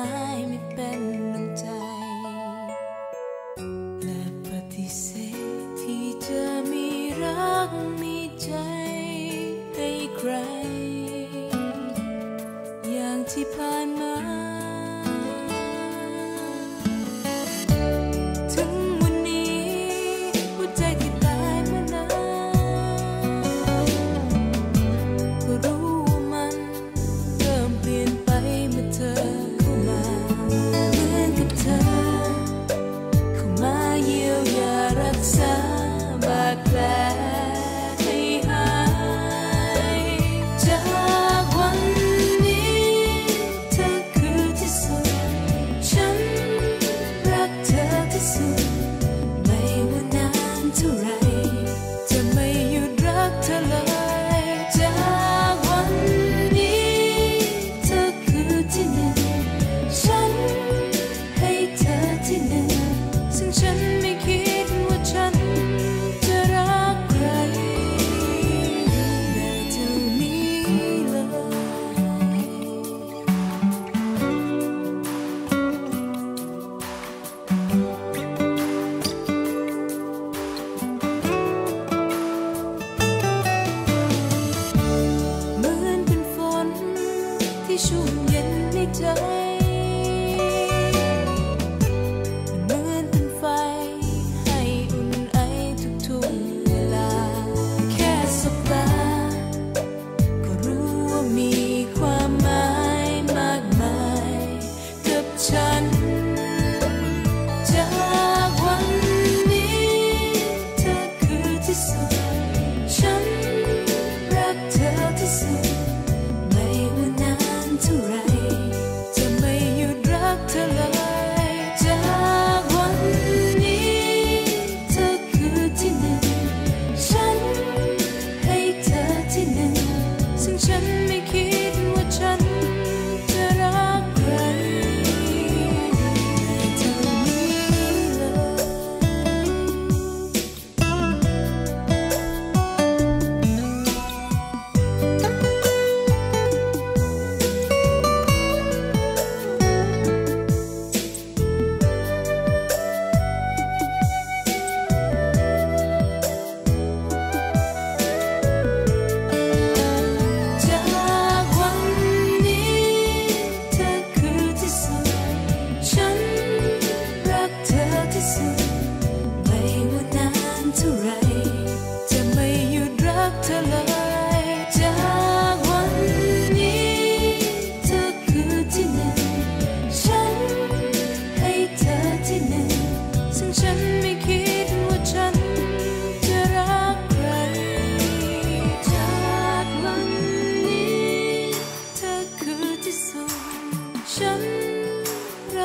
ไม่เป็นดังใจ และปฏิเสธที่จะมีรักมีใจให้ใคร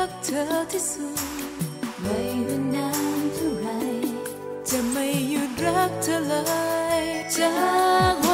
ักเธอที่สุด ไม่ว่านานเท่าไร จะไม่หยุดรักเธอเลยจาก